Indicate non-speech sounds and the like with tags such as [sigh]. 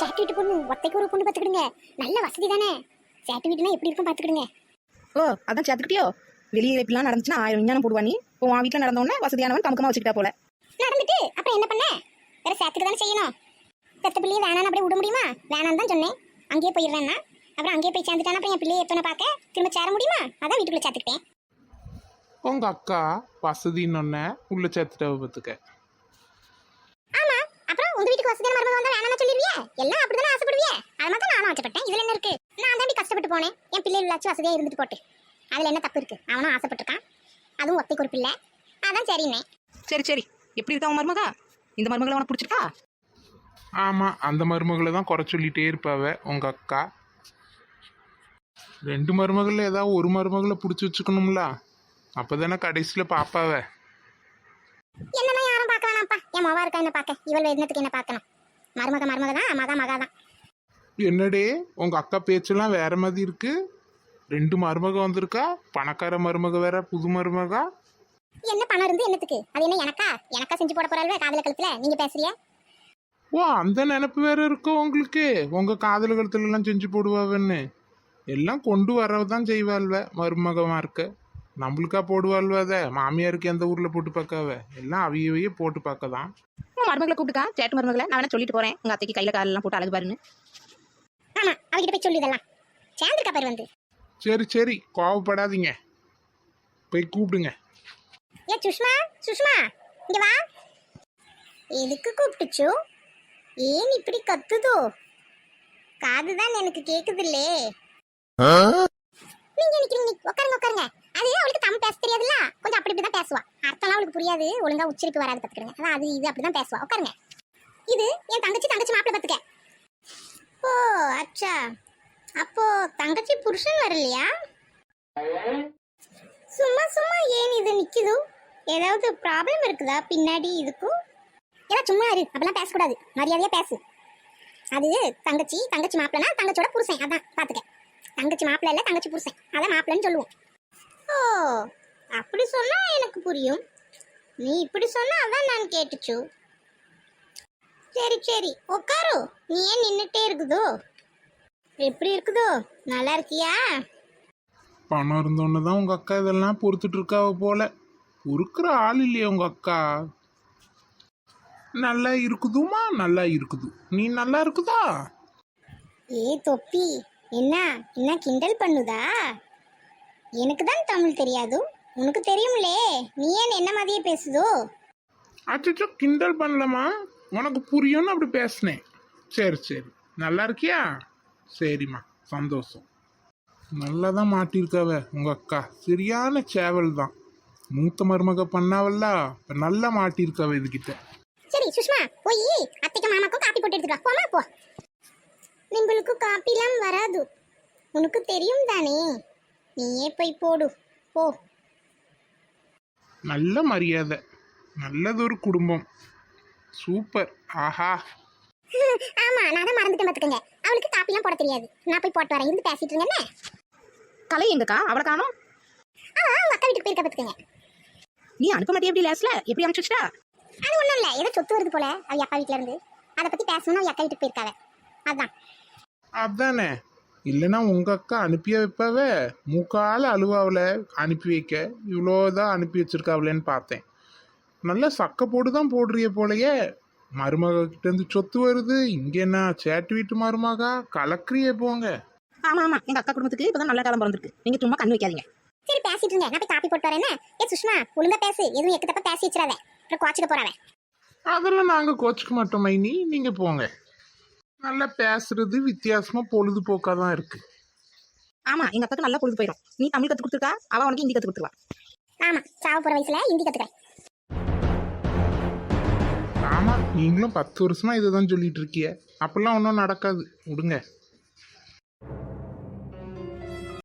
சேட்டு வீட்டு பொண்ணு ஒத்தைக்கு ஒரு பொண்ணு பார்த்துக்கிடுங்க. நல்ல வசதி தானே? சேட்டு வீட்டுனா எப்படி இருக்கும் பார்த்துக்கிடுங்க. ஓ அதான் சேர்த்துக்கிட்டியோ? வெளியே இப்படிலாம் நடந்துச்சுன்னா ஆயிரம் விஞ்ஞானம் போடுவா நீ? உன் வீட்டில் நடந்தோடனே வசதியானவன் கமுக்கமாக வச்சுக்கிட்டா போல. நடந்துட்டு அப்புறம் என்ன பண்ண? வேற சேர்த்துக்கு தானே செய்யணும். பெத்த பிள்ளையை வேணான்னு அப்படியே விட முடியுமா? வேணான்னு தான் சொன்னேன். அங்கேயே போயிடுறேன்னா. அப்புறம் அங்கேயே போய் சேர்ந்துட்டானா அப்புறம் என் பிள்ளையை எப்போ பார்க்க? திரும்ப சேர முடியுமா? அதான் வீட்டுக்குள்ள சேர்த்துக்கிட்டேன். உங்க அக்கா வசதின்னு உள்ள சேர்த்துட்டவ பத்துக்க ஆமா அப்புறம் உங்க வீட்டுக்கு வசதியான மருமக வந்தா வேணாம்னு சொல்லிருவியே? எல்லாம் அப்படிதானே ஆசைப்படுவியே? அது மாதிரி நானும் ஆசைப்பட்டேன் இதுல என்ன இருக்கு? நான் தாண்டி கஷ்டப்பட்டு போனேன். என் பிள்ளைகளாச்சும் வசதியா இருந்துட்டு போட்டு. அதுல என்ன தப்பு இருக்கு? அவனும் ஆசைப்பட்டிருக்கான். அதுவும் ஒத்தைக்கு ஒரு பிள்ளை. அதான் சரிண்ணே சரி சரி. எப்படி இருக்கா உன் மருமகா? இந்த மருமகளை உனக்கு பிடிச்சிருக்கா? ஆமா அந்த மருமகளை தான் குறை சொல்லிட்டே இருப்பாவ உங்க அக்கா. ரெண்டு மருமகள்ல ஏதாவது ஒரு மருமகளை பிடிச்சி வச்சுக்கணும்ல. அப்பதானே கடைசியில பாப்பாவ. என்னெல்லாம் யாரும் பார்க்க வேணாம்ப்பா. என் மவா இருக்கா என்ன பார்க்க. இவள் என்னத்துக்கு என்ன பார்க்கணும்? மருமக மருமக தான் மகா மகா தான் என்னடே உங்க அக்கா பேச்செல்லாம் வேற மாதிரி இருக்கு. ரெண்டு மருமக வந்திருக்கா? பணக்கார மருமக வேற புது மருமகா? என்ன பணம் இருந்து என்னத்துக்கு? அது என்ன எனக்கா? எனக்கா செஞ்சு போட போறாள்வே காதல கழுத்துல? நீங்க பேசுறிய. ஓ அந்த நினப்பு வேற இருக்கோ உங்களுக்கு. உங்க காதல் கழுத்துல எல்லாம் செஞ்சு போடுவாவன்னு. எல்லாம் கொண்டு வரதான் செய்வாள்வ மருமகமா இருக்க நம்மளுக்கா போடுவாள்வ அதை? மாமியாருக்கு எந்த ஊர்ல போட்டு பார்க்காவ? எல்லாம் அவியவையே போட்டு பார்க்க தான் உன் மருமகளை கூப்பிட்டுக்கா. சேட்டு மருமகளை. நான் வேணா சொல்லிட்டு போறேன். உங்க அத்தைக்கு கையில காலெல்லாம் போட்டு அழகு பாருன்னு ஆமா அவகிட்ட போய் சொல்லு இதெல்லாம். சேர்ந்துருக்கா பேர் வந்து. சரி சரி. கோவப்படாதீங்க. போய் கூப்பிடுங்க. ஏ சுஷ்மா சுஷ்மா இங்க வா. எதுக்கு கூப்பிட்டுச்சு? ஏன் இப்படி கத்துதோ? காதுதான் எனக்கு கேக்குதுல்லே நீங்க நிக்கிறீங்க உட்காருங்க உட்காருங்க அது அவளுக்கு தமிழ் பேச தெரியாதுல்ல கொஞ்சம் அப்படி இப்படி தான் பேசுவா அர்த்தம்லாம் அவளுக்கு புரியாது ஒழுங்கா உச்சரிப்பு வராது பாத்துக்கிடுங்க அதான் அது இது அப்படிதான் பேசுவா. உட்காருங்க. இது என் தங்கச்சி தங்கச்சி மாப்பிள்ள பாத்துக்க. ஓ அச்சா. அப்போ தங்கச்சி புருஷன் வரலையா? சும்மா சும்மா ஏன் இது நிக்குது? ஏதாவது ப்ராப்ளம் இருக்குதா பின்னாடி இதுக்கும்? ஏதா சும்மா இரு அப்பெல்லாம் பேசக்கூடாது. மரியாதையா பேசு. அது தங்கச்சி தங்கச்சி மாப்பிள்ளனா தங்கச்சியோட புருஷன். அதான் பாத்துக்க. தங்கச்சி மாப்பிள்ள இல்ல தங்கச்சி புருஷன். அதான் மாப்பிள்ளன்னு சொல்லுவோம். ஓ அப்படி சொன்னா எனக்கு புரியும். நீ இப்படி சொன்னா அதான் நான் கேட்டுச்சு. சரி சரி உட்காரு நீ ஏன் நின்னுட்டே இருக்குதோ? எப்படி இருக்குதோ? நல்லா இருக்கியா? பணம் இருந்தோன்னு தான் உங்க அக்கா இதெல்லாம் பொறுத்துட்டு இருக்காவ போல. பொறுக்கிற ஆள் இல்லையே உங்க அக்கா. நல்லா இருக்குதுமா நல்லா இருக்குது. நீ நல்லா இருக்குதா? ஏ தொப்பி. என்ன என்ன கிண்டல் பண்ணுதா? எனக்கு தான் தமிழ் தெரியாது. உனக்கு தெரியும்லே நீ ஏன் என்ன மாதிரியே பேசுதோ? அச்சோ கிண்டல் பண்ணலமா உனக்கு புரியும்னு அப்படி பேசினேன். சரி சரி. நல்லா இருக்கியா? சரிம்மா. சந்தோஷம். நல்லா தான் மாட்டியிருக்காவ உங்க அக்கா. சரியான சேவல் தான். மூத்த மருமக பண்ணாவல்ல இப்ப நல்லா மாட்டியிருக்காவ இதுகிட்ட. சரி சுஷ்மா போய் அத்தைக்கு மாமாக்கும் காப்பி போட்டு எடுத்துட்டு வா. போமா போ. நிம்பளுக்கு காப்பிலாம் வராது. உனக்கு தெரியும் தானே? நீயே போய் போடு. போ. நல்ல மரியாதை. நல்லதொரு குடும்பம். சூப்பர். ஆஹா. [laughs] ஆமா நான் தான் மறந்துட்டேன் பாத்துக்கங்க. அவளுக்கு காப்பிலாம் போட தெரியாது. நான் போய் போட்டு வரேன். இருந்து பேசிட்டு இருங்கன்னு கலை எங்கக்கா? அவளை காணோம். அவ அவங்க அக்கா வீட்டுக்கு போயிருக்க பாத்துக்கங்க. நீ அனுப்ப மாட்டியா எப்படி லேஸ்ல? எப்படி அனுப்பிச்சு வச்சிட்டா? அது ஒண்ணும் இல்ல. ஏதோ சொத்து வருது போல அவ அப்பா வீட்ல இருந்து. அதை பத்தி பேசணும்னு அவ அக்கா வீட்டுக்கு போயிருக்காவ அதான். அதானே. இல்லைன்னா உங்க அக்கா அனுப்பிய வைப்பாவ மூக்கால அழுவாவில் அனுப்பி வைக்க. இவ்வளோதான் அனுப்பி வச்சிருக்காவளேன்னு பார்த்தேன். நல்ல சக்க போட்டு தான் போடுறிய போலயே. மருமக கிட்ட இருந்து சொத்து வருது. இங்க என்ன சேட்டு வீட்டு மருமகா? கலக்குறியே போங்க. ஆமா ஆமா. எங்க அக்கா குடும்பத்துக்கு இப்பதான் நல்ல காலம் பிறந்திருக்கு. நீங்க சும்மா கண்ணு வைக்காதீங்க. சரி பேசிட்டு இருங்க. நான் போய் காப்பி போட்டு வரேன்னு ஏ சுஷ்மா ஒழுங்கா பேசு. எதுவும் எக்கு தப்பா பேசி வச்சிடாத. அப்புறம் குவாச்சிக்க போறாவ அதெல்லாம் நாங்க கோச்சிக்க மாட்டோம் மைனி. நீங்க போங்க. நல்லா பேசுறது வித்தியாசமா பொழுதுபோக்கா தான் இருக்கு. ஆமா எங்க அக்காக்கு நல்லா பொழுது போயிடும் நீ தமிழ் கத்து கொடுத்துருக்கா? அவ உனக்கு ஹிந்தி கத்து கொடுத்துருவா. ஆமா சாவ போற வயசுல ஹிந்தி கத்துக்கிறேன். ஆமா நீங்களும் பத்து வருஷமா இதை தான் சொல்லிட்டு இருக்கிய. அப்பெல்லாம் ஒன்றும் நடக்காது. விடுங்க.